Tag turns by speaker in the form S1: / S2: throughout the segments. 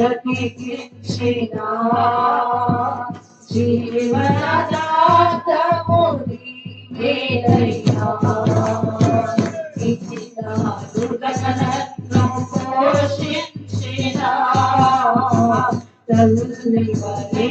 S1: తగ్గించిన జీవనాథముని నేనయ్యా ఇచ్చిన దుర్గనను పోషించిన తల్లి వరే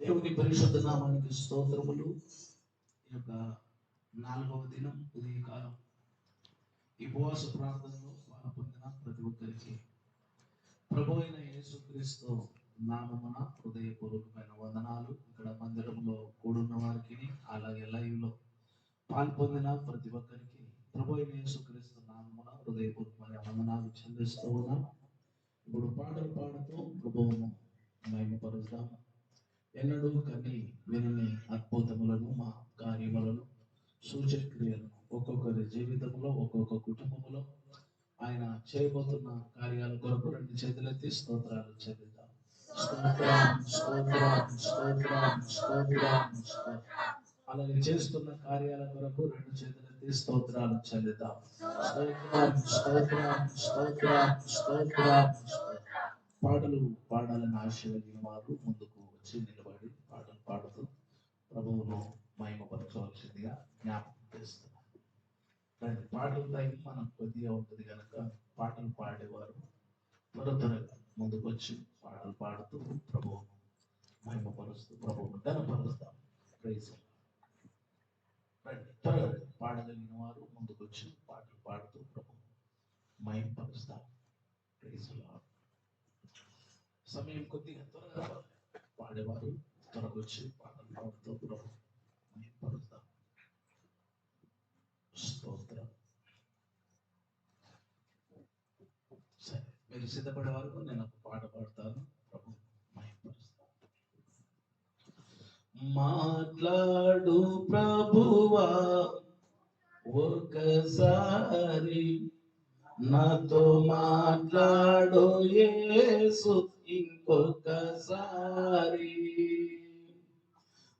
S2: దేవుని పరిశుద్ధ నామానికి స్తోత్రములు. ఈ యొక్క నాలుగవ దినం ఉదయకాలం. ఈ ఉపవాస ప్రార్థనలో పాలు పొందిన ప్రతి ఒక్కరికి. ప్రభు అయిన యేసుక్రీస్తు నామమున హృదయపూర్వకమైన వందనాలు. ఇక్కడ మందిరంలో కూడున్న వారికి అలాగే లైవ్లో పాల్పొందిన ప్రతి ఒక్కరికి ప్రభు యేసుక్రీస్తు నామమున హృదయపూర్వకమైన వందనాలు చెల్లిస్తూ ఉన్నాం. ఇప్పుడు పాటలు పాడుతూ ప్రభువును మహిమపరుస్తాము ఎన్నడూ కని వినని అద్భుతములను మా కార్యములను సూచక్రియలను ఒక్కొక్కరి జీవితంలో ఒక్కొక్క కుటుంబంలో ఆయన చేయబోతున్న కార్యాల కొరకు రెండు చేతులెత్తి స్తోత్రాలు చెల్లి స్తోత్రం అలాగే చేస్తున్న కార్యాల కొరకు రెండు చేతులెత్తి స్తోత్రాలు చెల్లిద్దాం. పాటలు పాడాలని ఆశ కలిగిన వారు ముందుకు వచ్చి నిలబడి పాటలు పాడుతూ ప్రభువును మహిమపరచవలసిందిగా జ్ఞాపకం చేస్తున్నారు. పాటలు పాటల టైం మనకు కొద్దిగా ఉంటుంది కనుక పాటలు పాడేవారు త్వర త్వరగా ముందుకొచ్చి పాటలు పాడుతూ ప్రభువును మహిమపరుస్తూ ప్రభువును ఘనపరుస్తాం ప్రైజ్ రండి. త్వరగా పాడగలిగిన వారు ముందుకొచ్చి పాటలు పాడుతూ ప్రభు మహిమపరుస్తాం ప్రైజ్ సమయం కొద్దిగా త్వరగా పాడేవారు త్వరగా వచ్చి పాటలు పాడుతూ ప్రభు మహిమపరుస్తాం స్తోత్రం. మీరు సిద్ధపడే వరకు నేను ఒక పాట పాడతాను. ప్రభు మహిమపరుస్తాను. మాట్లాడు ప్రభువా ఒకసారి నాతో మాట్లాడు యేసు ఇంకొకసారి.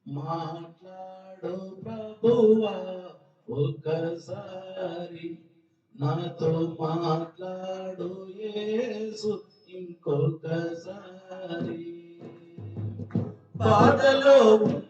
S2: మాట్లాడు ప్రభువా ఒకసారి నాతో మాట్లాడు యేసు ఇంకొకసారి. బాధలో
S1: మాట్లాడు.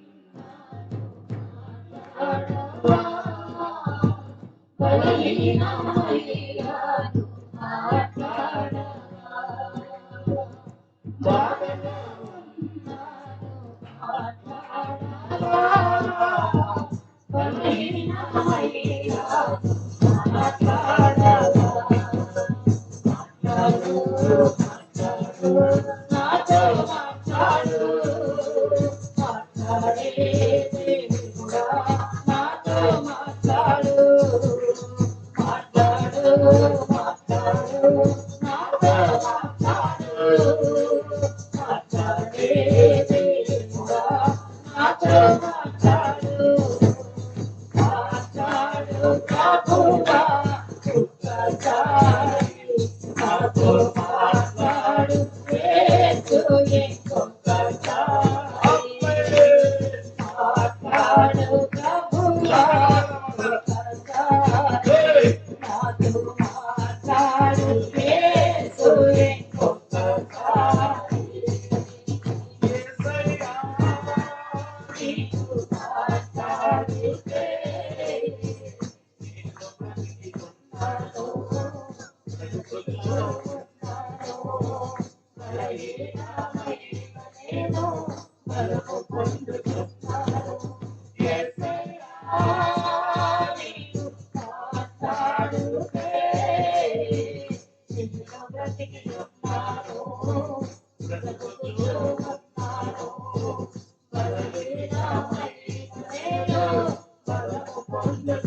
S1: Thank you.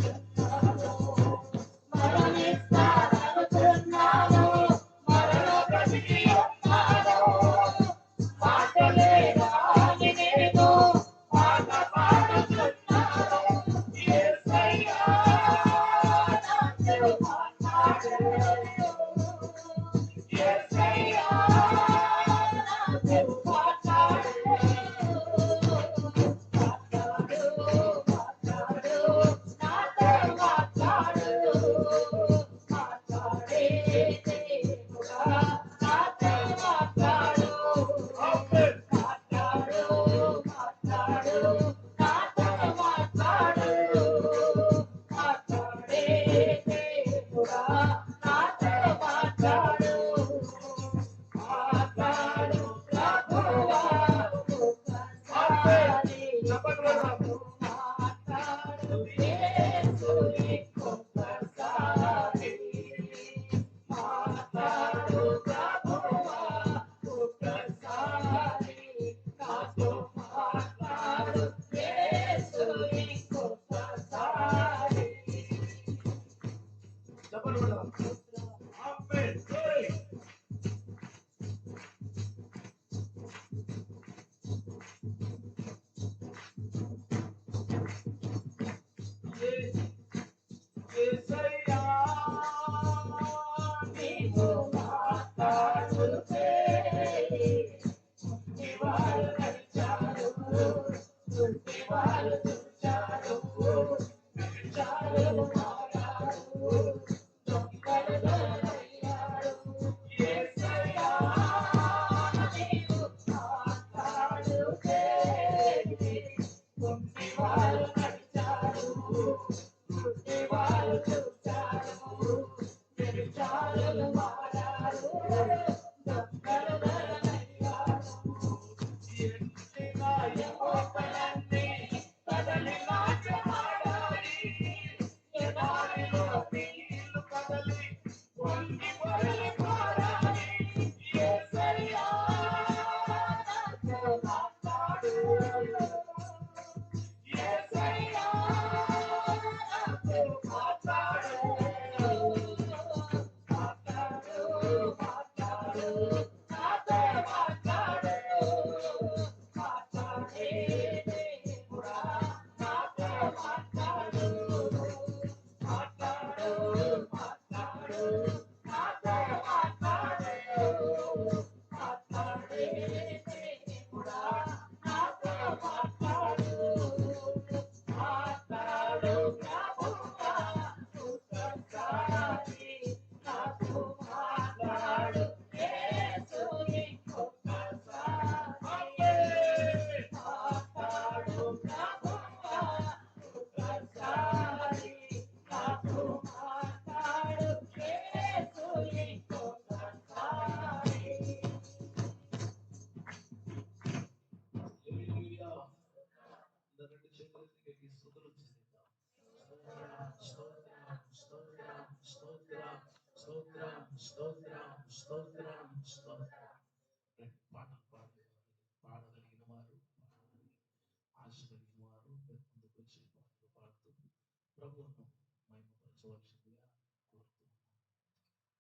S1: ప్రభువును మహిమపరచవలసిందిగా కోరుతున్నాను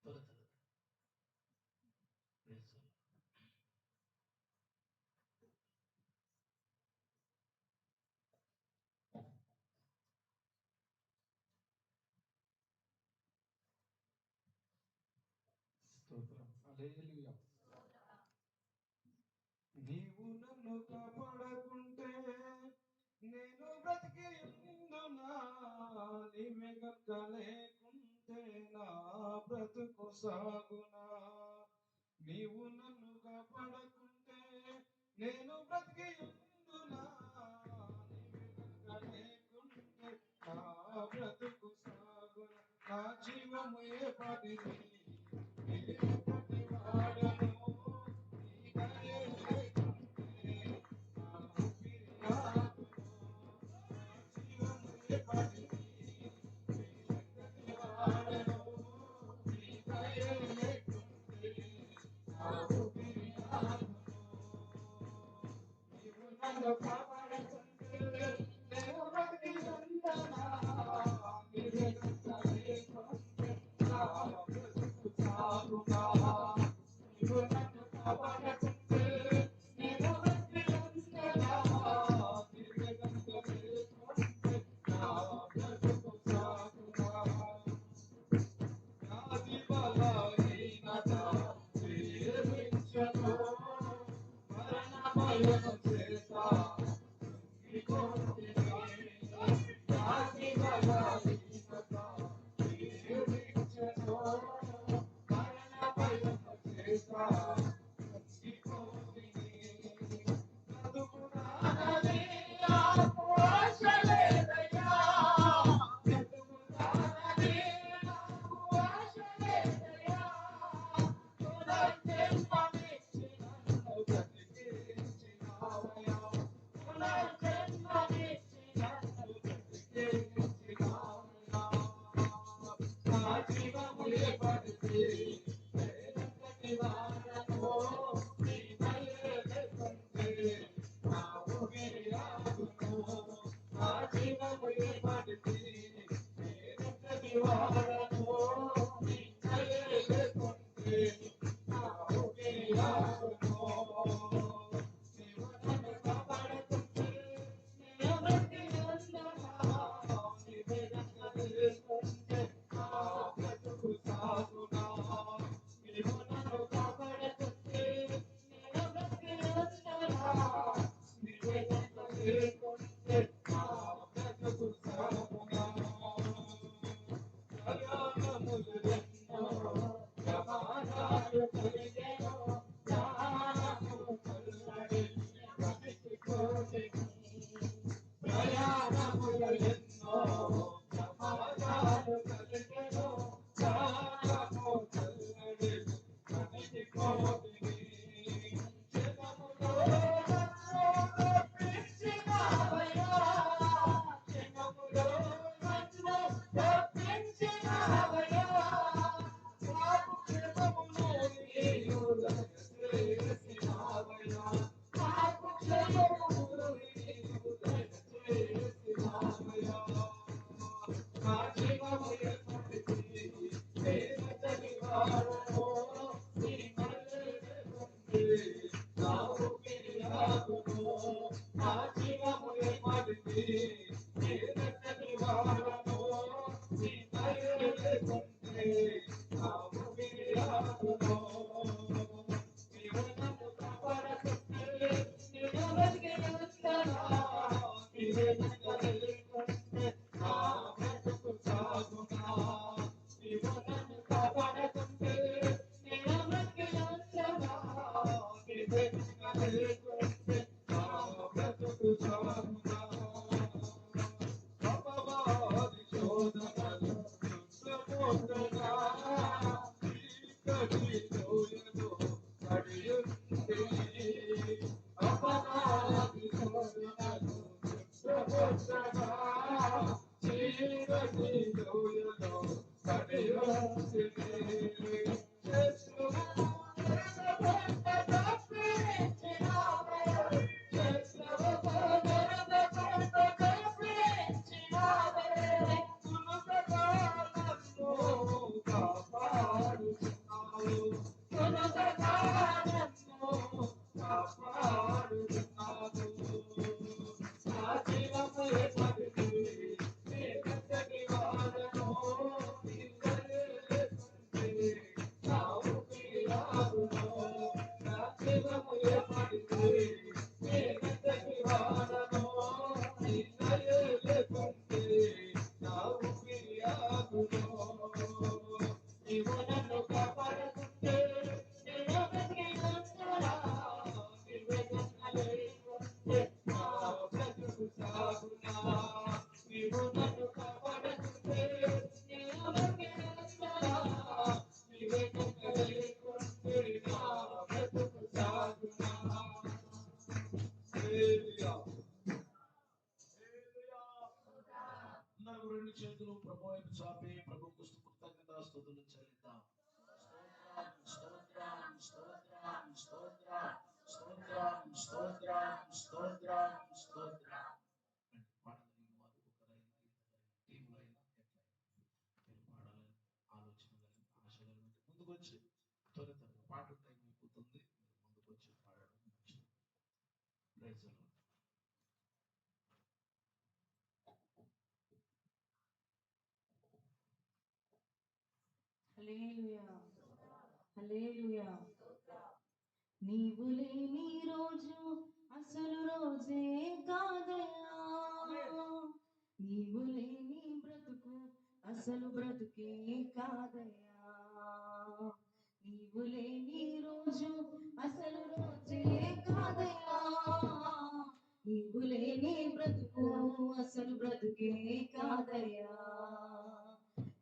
S1: త్వర
S3: త్వర నీవు నన్ను కాపాడకుంటే నేను బ్రతికే గాలిమె గక్క నా బ్రతుకు సాగునా. నీవు నన్ను కాపాడకుంటే నేను బ్రతికి ఉందునా లేకుంటే నా బ్రతుకు సాగునా. నా జీవము ఏ పాటిది? Thank you. నీవు
S1: లేని రోజు అసలు రోజే కాదయా నీవు లేని బ్రతుకు అసలు బ్రతుకే కాదయా నీవు లేని రోజు అసలు రోజే కాదయా నీవు లేని బ్రతుకు అసలు బ్రతుకే కాదయా